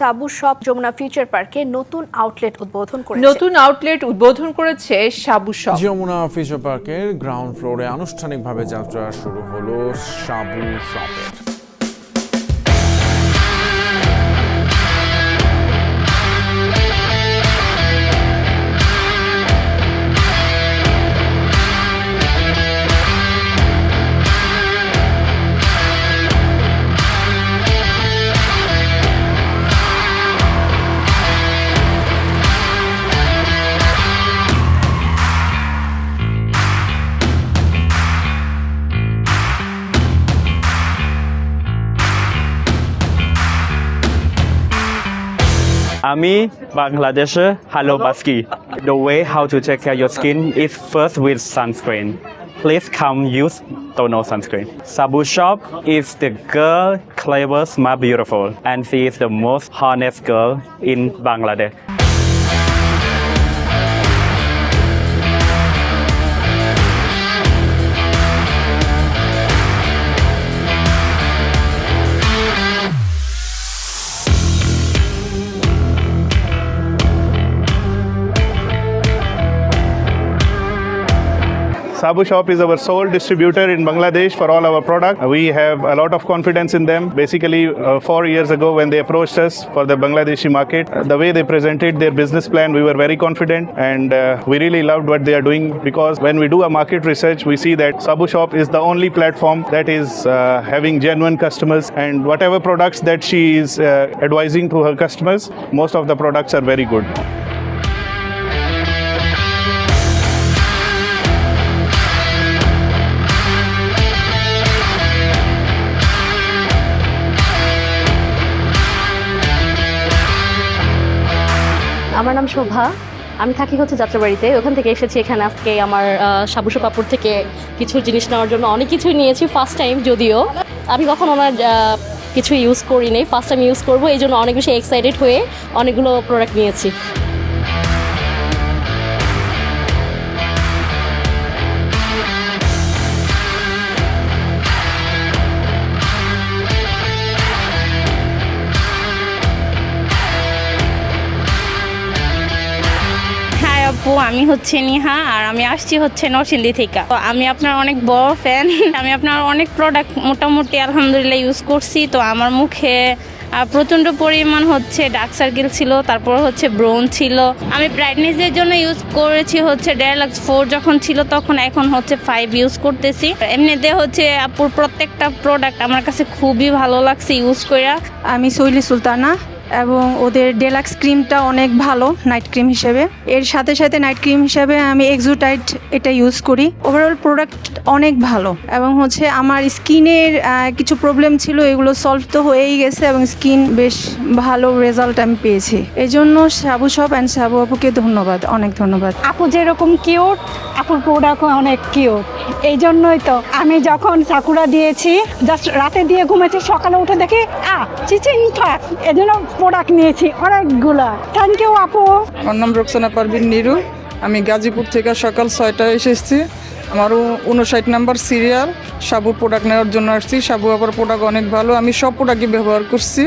তাবু shop Jamuna future পার্কে নতুন আউটলেট উদ্বোধন করেছে। নতুন আউটলেট উদ্বোধন করেছে সাবু শপ। যমুনা ফিউচার পার্কের গ্রাউন্ড ফ্লোরে আনুষ্ঠানিকভাবে যাত্রা শুরু হলো সাবু শপের। Ami Bangladesh Hello Baski. The way how to take care your skin is first with sunscreen. Please come use Tono sunscreen. Sabu Shop is the girl clever, smart, beautiful, and she is the most honest girl in Bangladesh. Sabu Shop is our sole distributor in Bangladesh for all our products. We have a lot of confidence in them. Basically, uh, four years ago, when they approached us for the Bangladeshi market, uh, the way they presented their business plan, we were very confident and uh, we really loved what they are doing because when we do a market research, we see that Sabu Shop is the only platform that is uh, having genuine customers and whatever products that she is uh, advising to her customers, most of the products are very good. আমার নাম শোভা। আমি থাকি হচ্ছে যাত্রাবাড়িতে। ওখান থেকে এসেছি এখানে আজকে আমার সাবুসু কাপুর থেকে কিছু জিনিস নেওয়ার জন্য। অনেক কিছুই নিয়েছি ফার্স্ট টাইম যদিও। আমি কখন ওনার কিছু ইউজ করিনি। ফার্স্ট টাইম ইউজ করব, এই জন্য অনেক বেশি এক্সাইটেড হয়ে অনেকগুলো প্রোডাক্ট নিয়েছি। আপু আমি হচ্ছে নিহা আর আমি আসছি হচ্ছে নরসিংদী থেকে। তো আমি আপনার অনেক বড় ফ্যান আমি আপনার অনেক প্রোডাক্ট মোটামুটি আলহামদুলিল্লাহ ইউজ করছি। তো আমার মুখে প্রচণ্ড পরিমাণ হচ্ছে ডার্ক সার্কেল ছিল, তারপর হচ্ছে ব্রোন ছিল। আমি ব্রাইটনেসের জন্য ইউজ করেছি হচ্ছে ডেলাক্স ফোর যখন ছিল, তখন এখন হচ্ছে ফাইভ ইউজ করতেছি। এমনিতে হচ্ছে আপুর প্রত্যেকটা প্রোডাক্ট আমার কাছে খুবই ভালো লাগছে ইউজ করা আমি সৈলি সুলতানা এবং ওদের ডেলাক্স ক্রিমটা অনেক ভালো নাইট ক্রিম হিসেবে। এর সাথে সাথে নাইট ক্রিম হিসেবে আমি এক্সোটাইট এটা ইউজ করি। ওভারঅল প্রোডাক্ট অনেক ভালো এবং হচ্ছে আমার স্কিনের কিছু প্রবলেম ছিল, এগুলো সলভ তো হয়েই গেছে এবং স্কিন বেশ ভালো রেজাল্ট আমি পেয়েছি। এই জন্য সাবু শপ অ্যান্ড সাবু আপুকে ধন্যবাদ, অনেক ধন্যবাদ। আপু যেরকম কিউট আপুর প্রোডাক্ট অনেক কিউট এই জন্যই তো আমি যখন সাকুরা দিয়েছি জাস্ট রাতে দিয়ে ঘুমেছি সকালে উঠে দেখি চিচিং থাক এজন্য প্রোডাক্ট নিয়েছি, অনেকগুলা। থ্যাংক ইউ আপু। আমার নাম রোকসানা পারবিন নিরু। আমি গাজীপুর থেকে সকাল ছয়টায় এসেছি। আমারও উনষাট নাম্বার সিরিয়াল সাবু প্রোডাক্ট নেওয়ার জন্য আসছি। সাবু আবার প্রোডাক্ট অনেক ভালো। আমি সব প্রোডাক্টই ব্যবহার করছি।